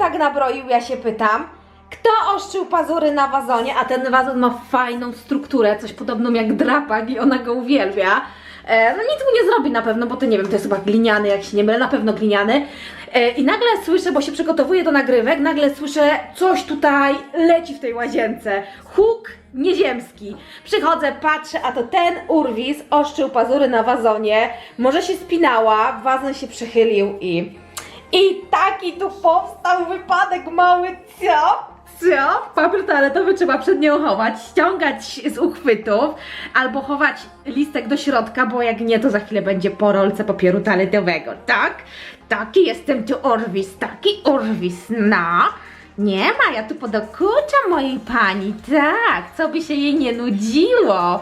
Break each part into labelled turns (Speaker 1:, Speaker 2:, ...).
Speaker 1: tak nabroił, ja się pytam? Kto oszczył pazury na wazonie? A ten wazon ma fajną strukturę, coś podobną jak drapak i ona go uwielbia. E, no nic mu nie zrobi na pewno, bo to nie wiem, to jest chyba gliniany, jak się nie mylę, na pewno gliniany. E, I nagle słyszę, bo się przygotowuję do nagrywek, nagle słyszę coś tutaj leci w tej łazience. Huk nieziemski. Przychodzę, patrzę, a to ten urwis oszczył pazury na wazonie. Może się spinała, wazon się przechylił i... I taki tu powstał wypadek mały, co? Co? Papier toaletowy trzeba przed nią chować, ściągać z uchwytów albo chować listek do środka, bo jak nie, to za chwilę będzie po rolce papieru toaletowego, tak? Taki jestem tu Orwis, taki Orwis, no. Nie ma, ja tu podokuczam mojej pani, tak, co by się jej nie nudziło.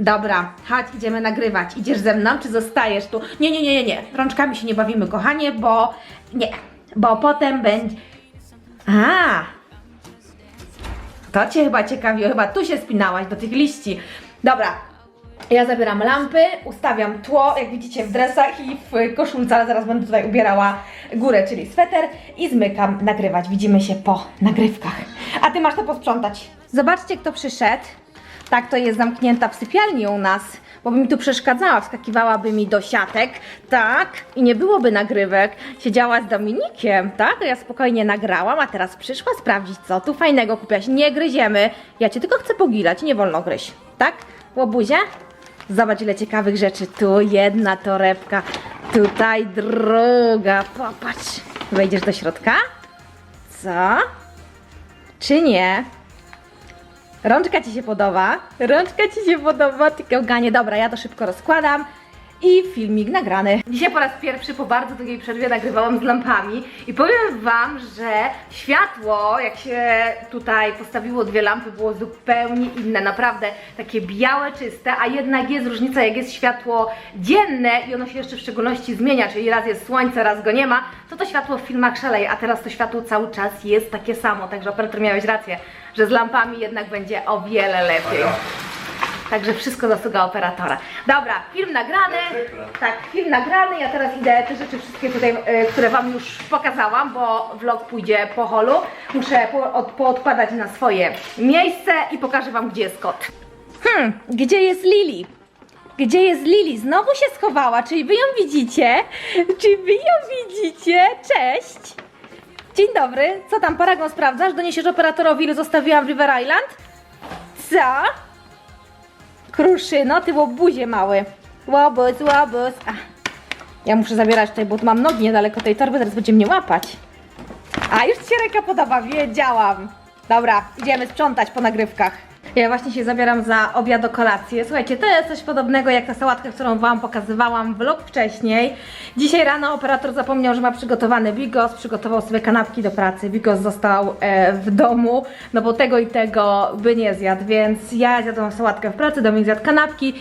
Speaker 1: Dobra, chodź, idziemy nagrywać. Idziesz ze mną, czy zostajesz tu? Nie, nie, nie, nie, nie. Rączkami się nie bawimy, kochanie, bo nie, bo potem będzie. A, to cię chyba ciekawiło, chyba tu się spinałaś do tych liści. Dobra, ja zabieram lampy, ustawiam tło, jak widzicie w dresach i w koszulce, ale zaraz będę tutaj ubierała górę, czyli sweter i zmykam nagrywać. Widzimy się po nagrywkach. A ty masz to posprzątać. Zobaczcie, kto przyszedł. Tak, to jest zamknięta w sypialni u nas, bo by mi tu przeszkadzała, wskakiwałaby mi do siatek, tak, i nie byłoby nagrywek. Siedziała z Dominikiem, tak, ja spokojnie nagrałam, a teraz przyszła sprawdzić, co tu fajnego kupiłaś. Nie gryziemy, ja cię tylko chcę pogilać, nie wolno gryźć, tak, łobuzie? Zobacz, ile ciekawych rzeczy. Tu jedna torebka, tutaj druga, popatrz. Wejdziesz do środka? Co? Czy nie? Rączka Ci się podoba? Rączka Ci się podoba? Ty gałganie. Dobra, ja to szybko rozkładam. I filmik nagrany. Dzisiaj po raz pierwszy po bardzo długiej przerwie nagrywałam z lampami i powiem Wam, że światło, jak się tutaj postawiło dwie lampy, było zupełnie inne, naprawdę takie białe, czyste, a jednak jest różnica, jak jest światło dzienne i ono się jeszcze w szczególności zmienia, czyli raz jest słońce, raz go nie ma, to to światło w filmach szaleje, a teraz to światło cały czas jest takie samo, także operator miałeś rację, że z lampami jednak będzie o wiele lepiej. Także wszystko zasługa operatora. Dobra, film nagrany. Tak, film nagrany. Ja teraz idę te rzeczy wszystkie tutaj, e, które Wam już pokazałam, bo vlog pójdzie po holu. Muszę po, od, poodkładać na swoje miejsce i pokażę Wam, gdzie jest kot. Hmm, gdzie jest Lili? Gdzie jest Lili? Znowu się schowała. Czy Wy ją widzicie? Czy Wy ją widzicie? Cześć! Dzień dobry. Co tam, paragon sprawdzasz? Doniesiesz operatorowi, ile zostawiłam w River Island? Co? Kruszyno, ty łobuzie mały. Łobuz, łobuz. Ach. Ja muszę zabierać tutaj, bo tu mam nogi niedaleko tej torby, zaraz będzie mnie łapać. A, już ci się ręka podoba, wiedziałam. Dobra, idziemy sprzątać po nagrywkach. Ja właśnie się zabieram za obiad o kolację. Słuchajcie, to jest coś podobnego jak ta sałatka, którą Wam pokazywałam vlog wcześniej. Dzisiaj rano operator zapomniał, że ma przygotowany bigos, przygotował sobie kanapki do pracy. Bigos został e, w domu, no bo tego i tego by nie zjadł, więc ja zjadłam sałatkę w pracy, Dominik zjadł kanapki.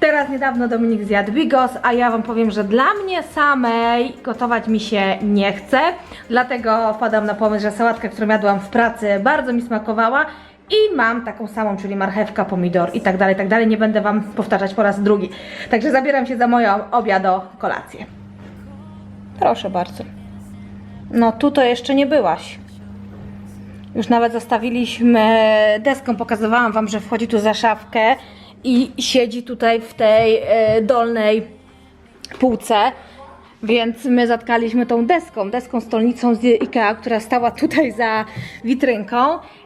Speaker 1: Teraz niedawno Dominik zjadł bigos, a ja Wam powiem, że dla mnie samej gotować mi się nie chce. Dlatego wpadam na pomysł, że sałatka, którą jadłam w pracy, bardzo mi smakowała. I mam taką samą, czyli marchewka, pomidor i tak dalej, tak dalej. Nie będę Wam powtarzać po raz drugi. Także zabieram się za moją obiad o kolację. Proszę bardzo. No tu to jeszcze nie byłaś. Już nawet zostawiliśmy deską, pokazywałam Wam, że wchodzi tu za szafkę i siedzi tutaj w tej e, dolnej półce. Więc my zatkaliśmy tą deską, deską stolnicą z Ikea, która stała tutaj za witrynką,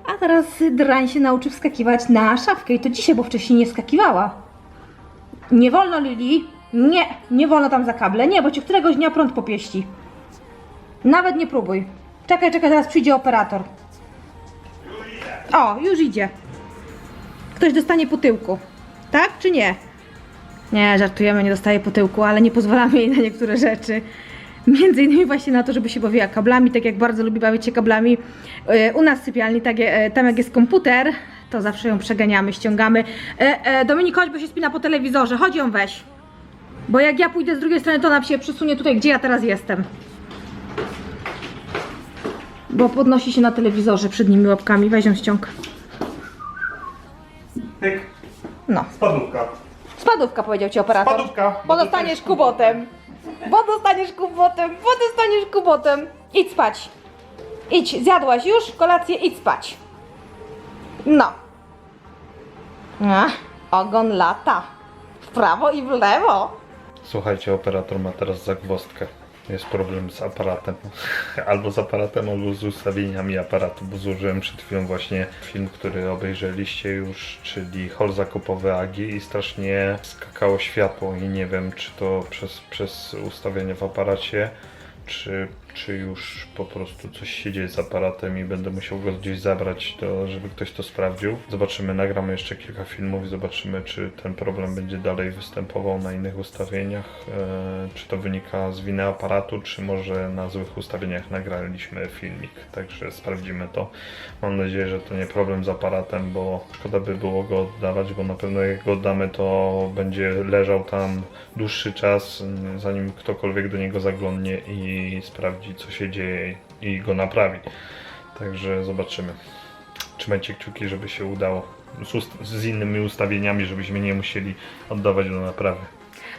Speaker 1: a teraz drań się nauczy wskakiwać na szafkę i to dzisiaj, bo wcześniej nie wskakiwała. Nie wolno Lili, nie, nie wolno tam za kable, nie, bo cię któregoś dnia prąd popieści. Nawet nie próbuj. Czekaj, czekaj, teraz przyjdzie operator. O, już idzie. Ktoś dostanie po tyłku. Tak czy nie? Nie, żartujemy, nie dostaje po tyłku, ale nie pozwalamy jej na niektóre rzeczy. Między innymi właśnie na to, żeby się bawiła kablami, tak jak bardzo lubi bawić się kablami. E, U nas w sypialni, tak, e, tam jak jest komputer, to zawsze ją przeganiamy, ściągamy. E, e, Dominik, chodź, bo się spina po telewizorze, chodź ją weź. Bo jak ja pójdę z drugiej strony, to ona się przesunie tutaj, gdzie ja teraz jestem. Bo podnosi się na telewizorze przed nimi łapkami, weź ją ściąg.
Speaker 2: Tyk,
Speaker 1: No.
Speaker 2: spadówka.
Speaker 1: Spadówka powiedział ci operator.
Speaker 2: Spadówka.
Speaker 1: Bo dostaniesz kubotem. Bo dostaniesz kubotem, bo dostaniesz kubotem. Idź spać. Idź, zjadłaś już kolację, idź spać. No. Ach, ogon lata. W prawo i w lewo.
Speaker 2: Słuchajcie, operator ma teraz zagwozdkę. Jest problem z aparatem. Albo z aparatem, albo z ustawieniami aparatu, bo zużyłem przed chwilą właśnie film, który obejrzeliście już, czyli hol zakupowy Agi i strasznie skakało światło i nie wiem, czy to przez, przez ustawienie w aparacie, czy, czy już po prostu coś się dzieje z aparatem i będę musiał go gdzieś zabrać, to, żeby ktoś to sprawdził. Zobaczymy, nagramy jeszcze kilka filmów i zobaczymy, czy ten problem będzie dalej występował na innych ustawieniach, e, czy to wynika z winy aparatu, czy może na złych ustawieniach nagraliśmy filmik. Także sprawdzimy to. Mam nadzieję, że to nie problem z aparatem, bo szkoda by było go oddawać, bo na pewno jak go oddamy, to będzie leżał tam dłuższy czas, zanim ktokolwiek do niego zaglądnie i sprawdzi, co się dzieje i go naprawi. Także zobaczymy. Trzymajcie kciuki, żeby się udało. Z, z innymi ustawieniami, żebyśmy nie musieli oddawać do naprawy.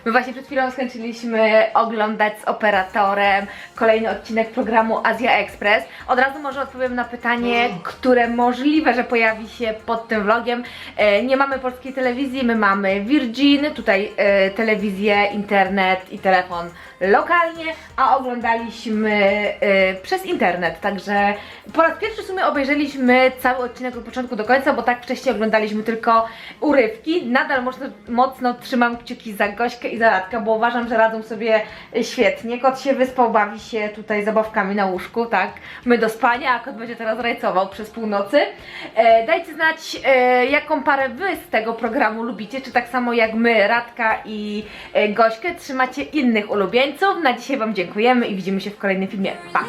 Speaker 1: My właśnie przed chwilą skończyliśmy oglądać z operatorem kolejny odcinek programu Azja Express. Od razu może odpowiem na pytanie, które możliwe, że pojawi się pod tym vlogiem. E, Nie mamy polskiej telewizji, my mamy Virgin, tutaj e, telewizję, internet i telefon lokalnie, a oglądaliśmy e, przez internet. Także po raz pierwszy w sumie obejrzeliśmy cały odcinek od początku do końca, bo tak wcześniej oglądaliśmy tylko urywki. Nadal mocno, mocno trzymam kciuki za Gośkę i za Radka, bo uważam, że radzą sobie świetnie. Kot się wyspał, bawi się tutaj zabawkami na łóżku, tak? My do spania, a kot będzie teraz rajcował przez północy. E, dajcie znać, e, jaką parę wy z tego programu lubicie, czy tak samo jak my, Radka i e, Gośkę, trzymacie innych ulubieńców. Na dzisiaj Wam dziękujemy i widzimy się w kolejnym filmie. Pa!